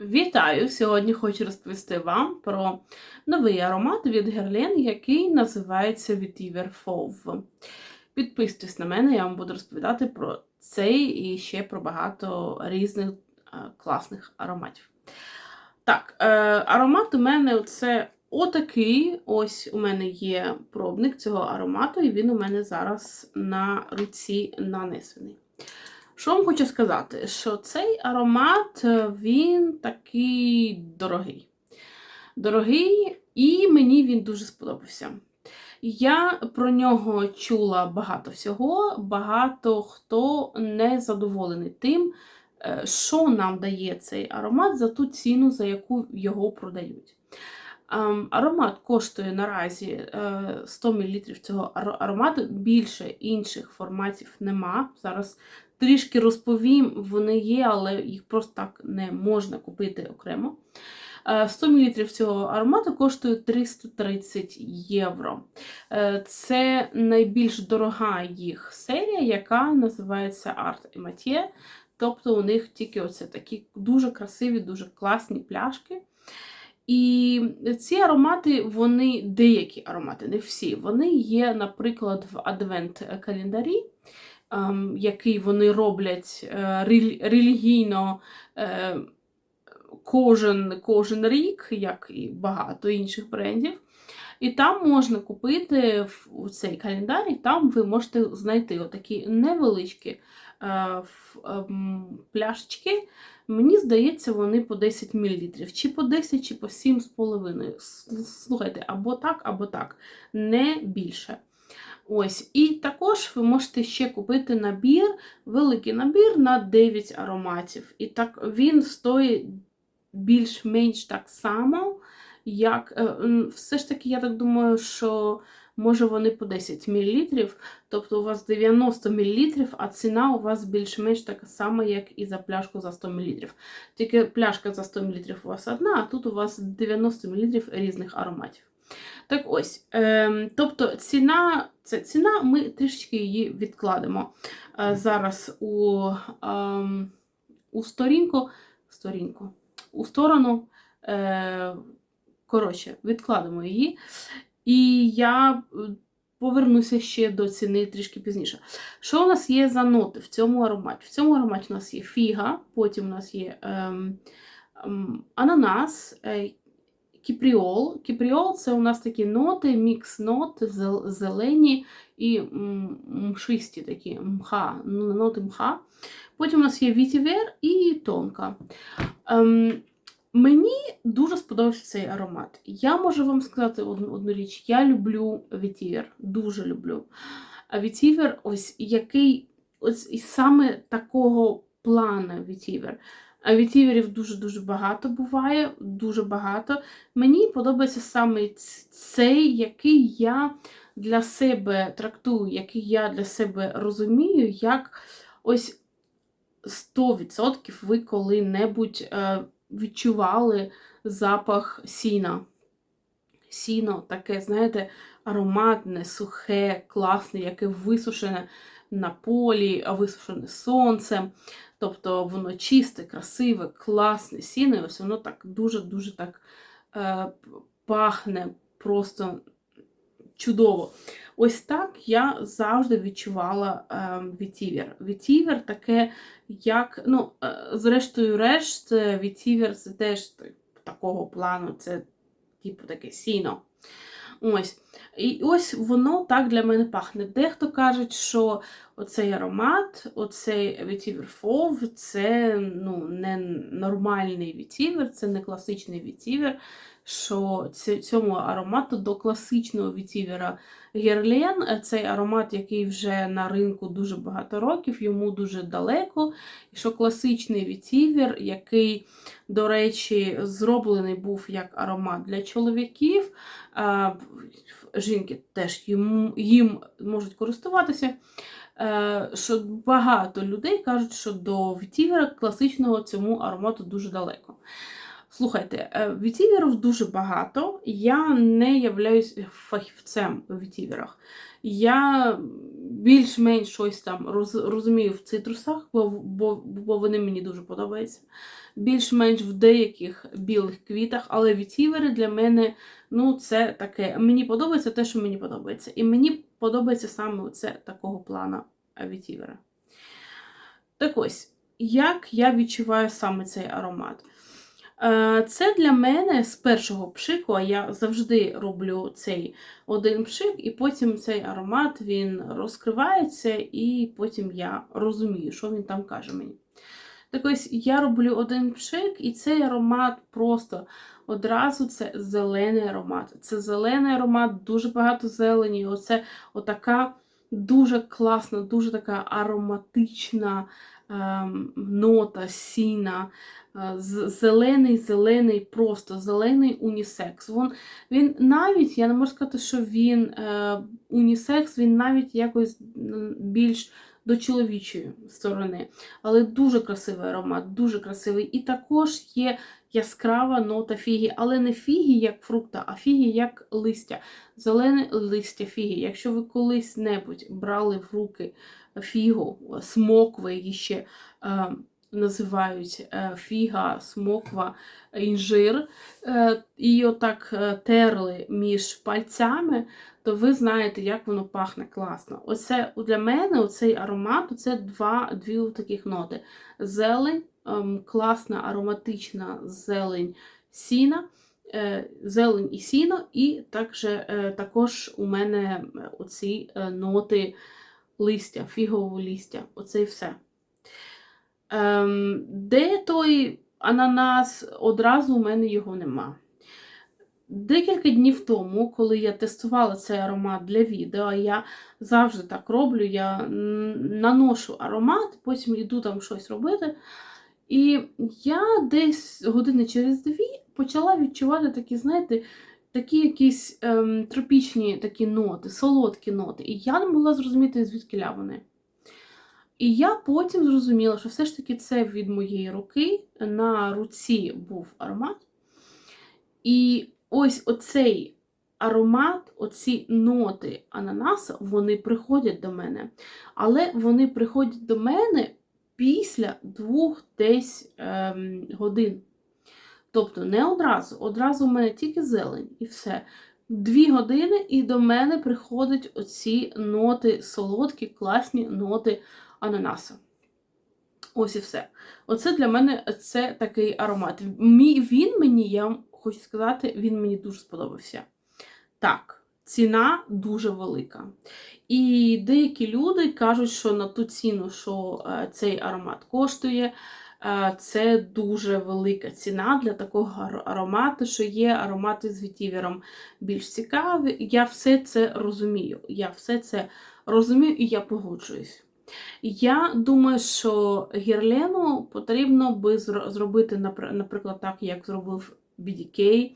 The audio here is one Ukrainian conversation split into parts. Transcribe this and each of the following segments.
Вітаю! Сьогодні хочу розповісти вам про новий аромат від Guerlain, який називається Vetiver Fauve. Підписуйтесь на мене, я вам буду розповідати про цей і ще про багато різних е, класних ароматів. Так, е, аромат у мене це отакий. Ось у мене є пробник цього аромату, і він у мене зараз на руці нанесений. Що вам хочу сказати, що цей аромат е, він такий дорогий. Дорогий, і мені він дуже сподобався. Я про нього чула багато всього, багато хто не задоволений тим, е, що нам дає цей аромат за ту ціну, за яку його продають. Ем, Аромат коштує наразі е, 100 мл цього аромату, більше інших форматів нема. Зараз трішки розповім, вони є, але їх просто так не можна купити окремо. Е, 100 мл цього аромату коштує 330 євро. Е, Це найбільш дорога їх серія, яка називається Art et Matière. Тобто у них тільки оце такі дуже красиві, дуже класні пляшки. І ці аромати, вони деякі аромати, не всі, вони є, наприклад, в адвент-календарі, який вони роблять е, релі- релігійно е, кожен, кожен рік, як і багато інших брендів. І там можна купити в цей календар, і там ви можете знайти отакі невеличкі е, ем, пляшечки. Мені здається, вони по 10 мл. Чи по 10, чи по 7,5. Слухайте, або так, або так. Не більше. Ось. І також ви можете ще купити набір, великий набір на 9 ароматів. І так він стоїть більш-менш так само, як. е, Все ж таки, я так думаю, що може вони по 10 мл. Тобто у вас 90 мл, а ціна у вас більш-менш така сама, як і за пляшку за 100 мл. Тільки пляшка за 100 мл у вас одна, а тут у вас 90 мл різних ароматів. Так ось, ем, тобто ціна, це ціна, ми трішечки її відкладемо. Е, зараз у, ем, у сторінку, сторінку, у сторону, е, коротше, відкладемо її. І я е, повернуся ще до ціни трішки пізніше. Що у нас є за ноти в цьому ароматі? В цьому ароматі у нас є фіга, потім у нас є ем, ем, ананас, е, кіпріол. Кіпріол це у нас такі ноти, мікс нот, зелені і мшисті такі мха, ну, ноти мха. Потім у нас є вітівер і тонка. Ем, Мені дуже сподобався цей аромат. Я можу вам сказати одну, одну річ: я люблю вітівер, дуже люблю. А вітівер, ось який ось саме такого плана вітівер. Вітіверів дуже-дуже багато буває, дуже багато. Мені подобається саме цей, який я для себе трактую, який я для себе розумію, як ось 100% ви коли-небудь е, відчували запах сіна. Сіно таке, знаєте, ароматне, сухе, класне, яке висушене на полі, висушене сонцем. Тобто воно чисте, красиве, класне сіно, і ось воно так дуже-дуже так е, пахне просто чудово. Ось так я завжди відчувала е, вітівер. Вітівер таке, як, ну, е, зрештою, решт, е, вітівер це теж такого плану, це типу таке сіно. Ось. І ось воно так для мене пахне. Дехто каже, що оцей аромат, оцей вітівер фов, це ну, не нормальний вітівер, це не класичний вітівер, що цьому аромату до класичного вітівера Герлен, е, цей аромат, який вже на ринку дуже багато років, йому дуже далеко. І що класичний вітівер, який, до речі, зроблений був як аромат для чоловіків, жінки теж їм, їм можуть користуватися. Е, Що багато людей кажуть, що до вітівера класичного цьому аромату дуже далеко. Слухайте, е, вітіверів дуже багато. Я не являюсь фахівцем у вітіверах. Я більш-менш щось там роз, розумію в цитрусах, бо, бо, бо вони мені дуже подобаються. Більш-менш в деяких білих квітах, але вітівери для мене ну, це таке. Мені подобається те, що мені подобається. І мені подобається саме це такого плану вітівера. Так ось, як я відчуваю саме цей аромат? Е, Це для мене з першого пшику, а я завжди роблю цей один пшик, і потім цей аромат він розкривається, і потім я розумію, що він там каже мені. Так ось я роблю один пшик, і цей аромат просто одразу це зелений аромат. Це зелений аромат, дуже багато зелені. Оце отака дуже класна, дуже така ароматична нота, сіна. Е, Зелений, зелений, просто зелений унісекс. Він, він навіть, я не можу сказати, що він е, унісекс, він навіть якось більш до чоловічої сторони. Але дуже красивий аромат, дуже красивий. І також є яскрава нота фігі, але не фігі як фрукта, а фігі як листя. Зелене листя фігі. Якщо ви колись-небудь брали в руки фігу, смокви її ще. Е, називають е, фіга, смоква, інжир, е, і отак терли між пальцями, то ви знаєте, як воно пахне класно. Оце для мене оцей аромат це дві таких ноти. Зелень, ем, класна ароматична зелень сіна. Зелень і сіно, і також, також у мене оці ноти листя, фігового листя. Оце і все. Ем, Де той ананас, одразу у мене його нема. Декілька днів тому, коли я тестувала цей аромат для відео, я завжди так роблю, я наношу аромат, потім йду там щось робити. І я десь години через дві почала відчувати такі, знаєте, такі якісь ем, тропічні такі ноти, солодкі ноти. І я не могла зрозуміти, звідки вони. І я потім зрозуміла, що все ж таки це від моєї руки на руці був аромат. І ось оцей аромат, оці ноти ананаса, вони приходять до мене. Але вони приходять до мене після двох десь ем, годин. Тобто не одразу. Одразу у мене тільки зелень і все. Дві години, і до мене приходять оці ноти солодкі, класні ноти ананаса. Ось і все. Оце для мене це такий аромат. Він мені, я хочу сказати, він мені дуже сподобався. Так, ціна дуже велика. І деякі люди кажуть, що на ту ціну, що е, цей аромат коштує, це дуже велика ціна для такого аромату, що є аромати з вітівером більш цікаві. Я все це розумію. Я все це розумію і я погоджуюсь. Я думаю, що гірлену потрібно би зробити, наприклад, так, як зробив BDK,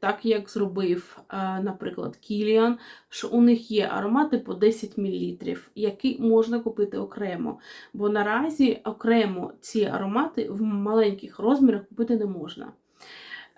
так як зробив, е, наприклад, Кіліан, що у них є аромати по 10 мл, які можна купити окремо. Бо наразі окремо ці аромати в маленьких розмірах купити не можна.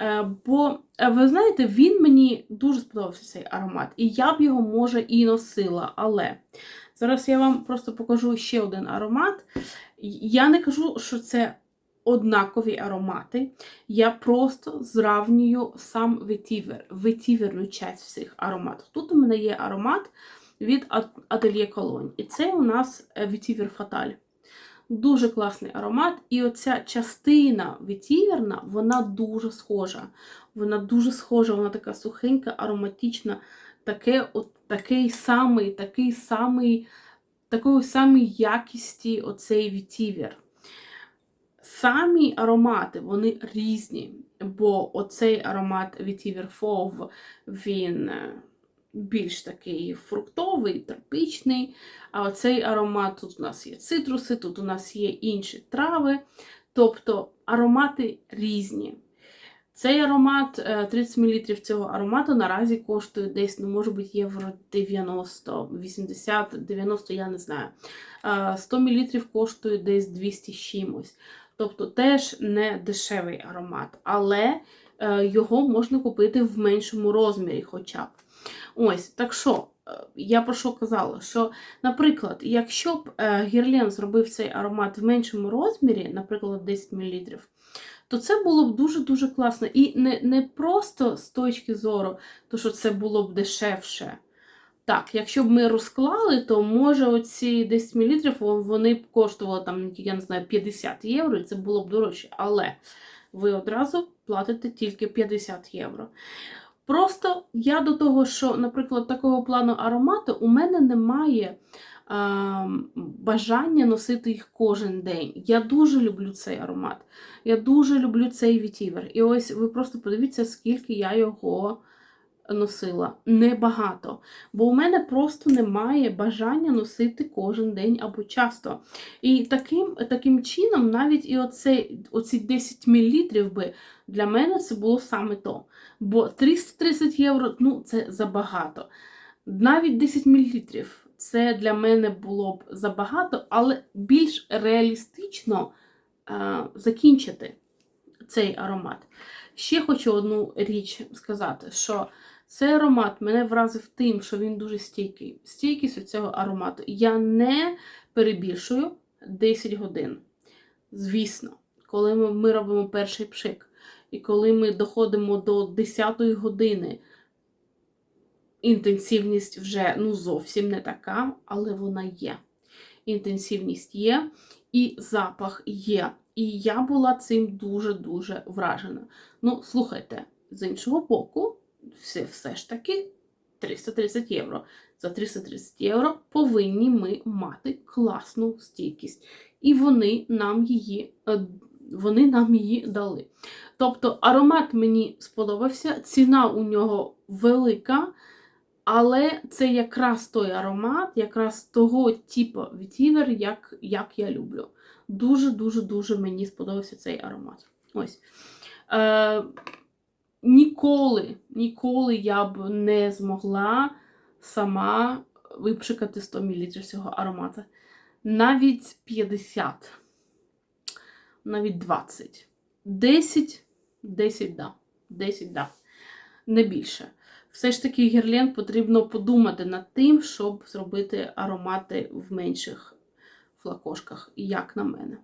Е, бо, е, ви знаєте, він мені дуже сподобався цей аромат, і я б його, може, і носила, але Зараз я вам просто покажу ще один аромат. Я не кажу, що це однакові аромати. Я просто зравнюю сам ветівер, ветіверну часть всіх ароматів. Тут у мене є аромат від Atelier Cologne. І це у нас ветівер Фаталь. Дуже класний аромат. І оця частина ветіверна, вона дуже схожа. Вона дуже схожа, вона така сухенька, ароматична таке, от, такий самий, такий самий, такої самої якісті оцей вітівер. Самі аромати, вони різні, бо оцей аромат Vetiver Fauve, він е, більш такий фруктовий, тропічний. А оцей аромат тут у нас є цитруси, тут у нас є інші трави. Тобто аромати різні. Цей аромат, 30 е, мл цього аромату наразі коштує десь, ну, може бути, євро 90, 80, 90, я не знаю. 100 мл коштує десь 200 з чимось. Тобто теж не дешевий аромат, але е, його можна купити в меншому розмірі хоча б. Ось, так що, е, я про що казала? Що, наприклад, якщо б е, Гірлен зробив цей аромат в меншому розмірі, наприклад, 10 мл, то це було б дуже-дуже класно. І не, не просто з точки зору, то що це було б дешевше. Так, якщо б ми розклали, то може оці 10 мл вони б коштували там, я не знаю, 50 євро, і це було б дорожче. Але ви одразу платите тільки 50 євро. Просто я до того, що, наприклад, такого плану аромату у мене немає а, бажання носити їх кожен день. Я дуже люблю цей аромат. Я дуже люблю цей вітівер. І ось ви просто подивіться, скільки я його носила. Небагато. Бо у мене просто немає бажання носити кожен день або часто. І таким таким чином, навіть і оцей, оці 10 мл би для мене це було саме то. Бо 330 євро ну, це забагато. Навіть 10 мл це для мене було б забагато, але більш реалістично е, закінчити цей аромат. Ще хочу одну річ сказати, що цей аромат мене вразив тим, що він дуже стійкий. Стійкість цього аромату. Я не перебільшую 10 годин. Звісно, коли ми, ми робимо перший пшик, і коли ми доходимо до 10 години, інтенсивність вже ну, зовсім не така, але вона є. Інтенсивність є, і запах є. І я була цим дуже-дуже вражена. Ну, слухайте, з іншого боку, все, все ж таки 330 євро. За 330 євро повинні ми мати класну стійкість. І вони нам її, е, вони нам її дали. Тобто аромат мені сподобався, ціна у нього велика. Але це якраз той аромат, якраз того типу вітівер, як як я люблю. Дуже-дуже-дуже мені сподобався цей аромат. Ось. Е, Ніколи, ніколи я б не змогла сама випшикати 100 мл цього аромату. Навіть 50, навіть 20. 10, 10, да. 10, да. Не більше. Все ж таки, гірлен потрібно подумати над тим, щоб зробити аромати в менших флакошках, як на мене.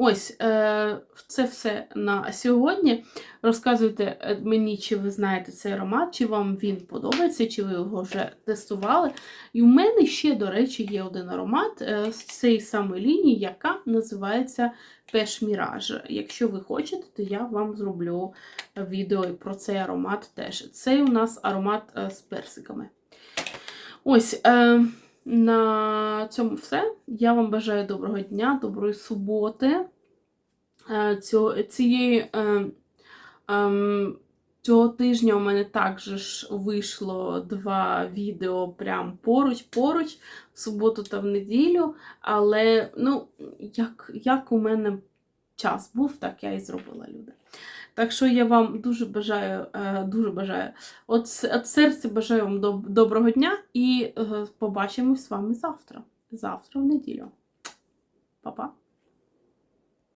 Ось, е, це все на сьогодні. Розказуйте мені, чи ви знаєте цей аромат, чи вам він подобається, чи ви його вже тестували. І у мене ще, до речі, є один аромат е, з цієї самої лінії, яка називається Пеш Міраж. Якщо ви хочете, то я вам зроблю відео про цей аромат теж. Це у нас аромат е, з персиками. Ось. Е, на цьому все. Я вам бажаю доброго дня, доброї суботи. Цього, цієї, е, е, цього тижня у мене також вийшло два відео прям поруч-поруч, в суботу та в неділю. Але, ну, як, як у мене час був, так я і зробила, люди. Так що я вам дуже бажаю, е, дуже бажаю, от, от серця бажаю вам доброго дня і е, побачимось з вами завтра. Завтра в неділю. Па-па!